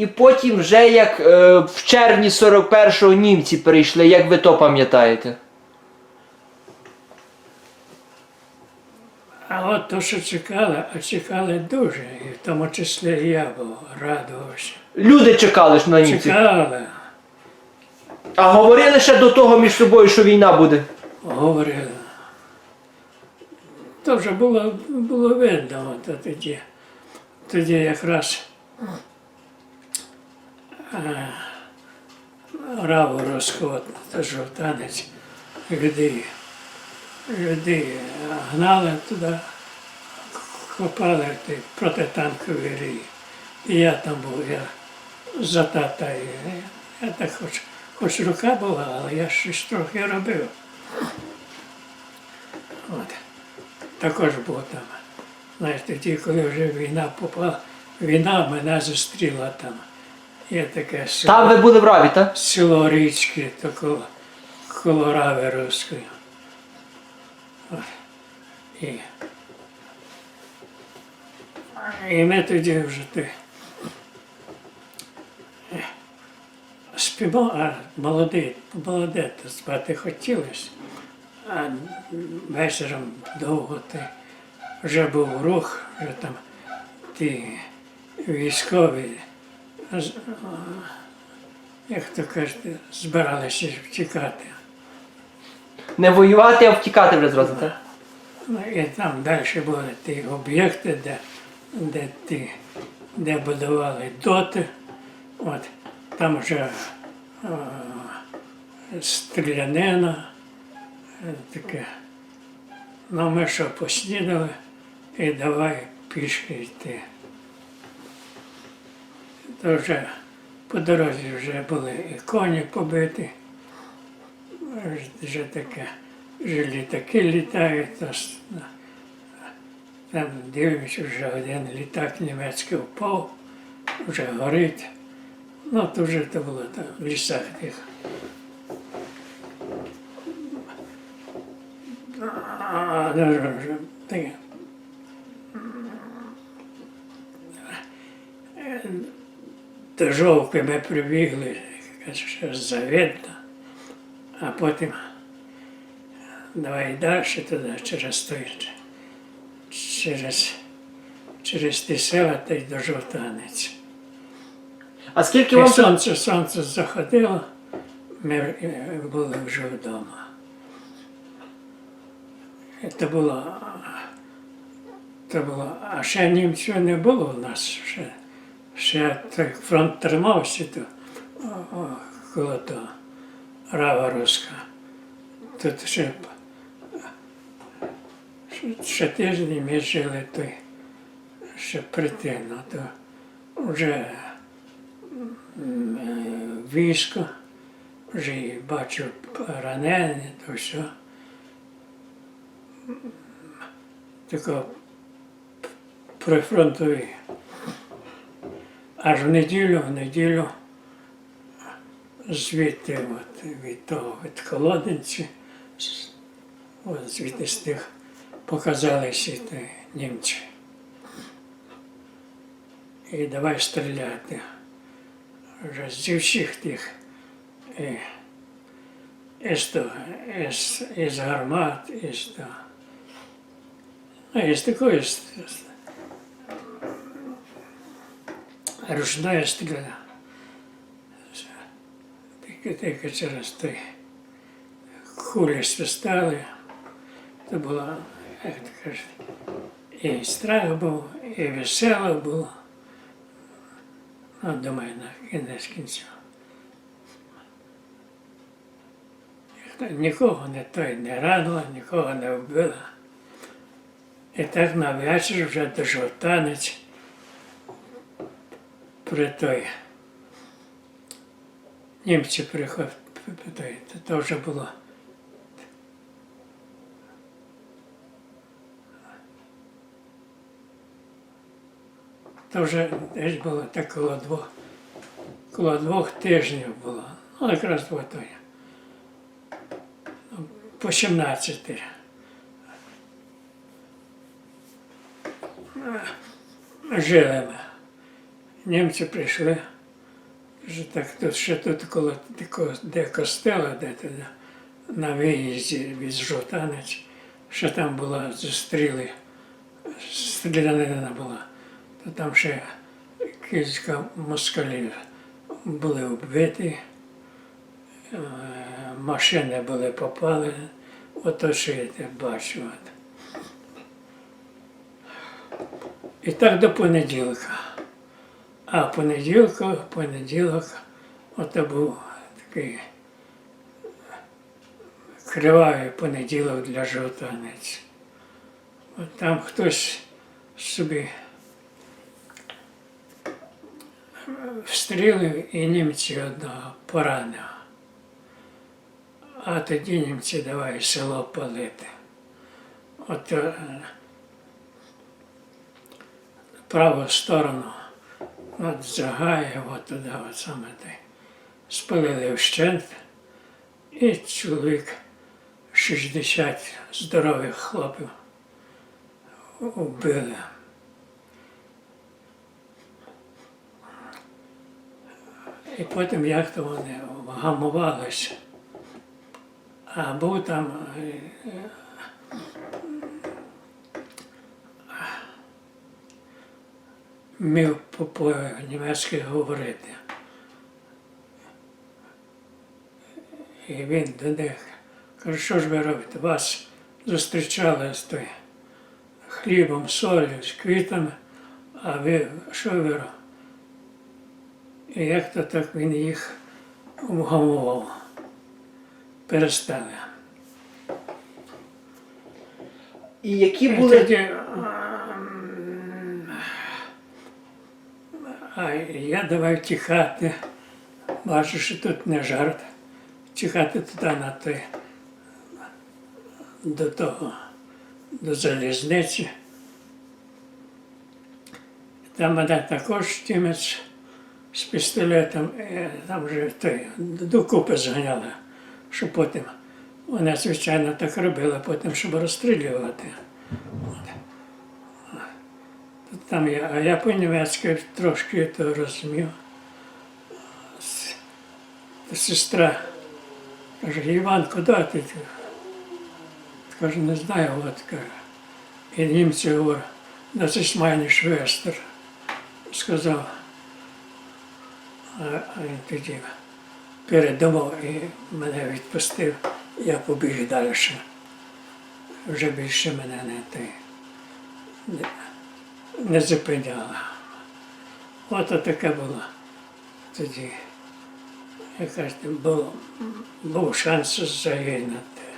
і потім вже як е, в червні 41-го німці прийшли, як ви то пам'ятаєте? А от то, що чекали, а чекали дуже, і в тому числі і я був радувався. Люди чекали ж на німців. Чекали, А говорили ще до того між собою, що війна буде. говорили. То вже було, було видно от тоді. Тоді якраз раву розход, то жовтанець, людей, людей гнали туди, копали ті протитанкові рії. І я там був, я за тата. Я так хоч, хоч рука була, але я щось трохи робив. От. Також був там. Знаєш, тоді, коли вже війна попала, війна мене зустріла там. Є таке село, Там ви були в Раві, так? село річки, то коло, коло Рави Руської. І, і ми тоді вже ти. е, Спімо, а молодий, молоде звати хотілося. А вечором довго ти вже був рух, вже там ті військові, як то кажуть, збиралися втікати. Не воювати, а втікати вже зразу, так? Ну, і там далі були ті об'єкти, де, де, ті, де будували доти. От, там вже е, стрілянина, е, таке. Ну, ми що поснідали і давай пішки йти. То вже по дорозі вже були і коні побиті, вже таке, вже літаки літають, там дивимося, вже один літак німецький впав, вже горить. Ну, то вже це було там, в лісах тих. А, ну, вже- вже таке. До жовки ми прибігли, каже, що завідно, а потім давай далі туди, через той, через, через ті села та й до жовтанець. А скільки І вам сонце, сонце заходило, ми е, були вже вдома. Це було, це було, а ще німців не було в нас ще. Ще той фронт тримався то, коло того Рава Руська. Тут ще, ще, тиждень ми жили той, ще прийти, ну то вже е, військо, вже і бачу ранені, то все. Тако прифронтові. Аж в неділю, в неділю звідти от, від того, від колодинці, от, звідти з тих показалися німці. І давай стріляти. Вже зі всіх тих і, із, того, із, із гармат, із того. Ну, із такої з- стріла. Тільки, через той кулі свистали. Це було, як то кажуть, і страх був, і весело було. Ну, думаю, на кінець кінців. Нікого не той не ранило, нікого не вбило. І так на вечір вже до жовтанець при той. Німці питають, то, вже було. То вже десь було так коло двох, коло двох тижнів було. Ну, якраз два то я. Ну, По 17. Жили ми. Німці прийшли. Вже так тут ще тут коло де костела, де на виїзді від Жовтанець, ще там була зустріли, стрілянина була, то там ще кілька москалів були вбиті, е, машини були попали, ото що я те бачу. І так до понеділка. А понеділка, понеділок, ото був такий кривавий понеділок для жовтанець. От там хтось собі встрілив і німці одного поранив. А тоді німці давай село палити. От е, праву сторону от Загає, от туди, от саме те. Спалили вщент, і чоловік 60 здорових хлопів вбили. І потім як то вони вгамувалися. А був там е, е, вмів по- по-німецьки говорити. І він до них каже, що ж ви робите? Вас зустрічали з той хлібом, солью, з квітами, а ви що ви робите? І як то так він їх вгамував. Перестали. І які І були. тоді, а я давай тікати. Бачу, що тут не жарт. Тікати туди на той, до того, до залізниці. Там мене також тімець з пістолетом, е, там вже той, докупи зганяли, що потім вони, звичайно, так робили, потім, щоб розстрілювати. Там я, я по-німецьки трошки то розумів. Сестра каже, Іван, куди ти? Каже, не знаю, от каже. І німці говорять, das ist meine Schwester, сказав. А, він тоді передумав і мене відпустив, я побіг далі. Вже більше мене не той не, зупиняла. От таке було тоді. Якась там був, був шанс загинути.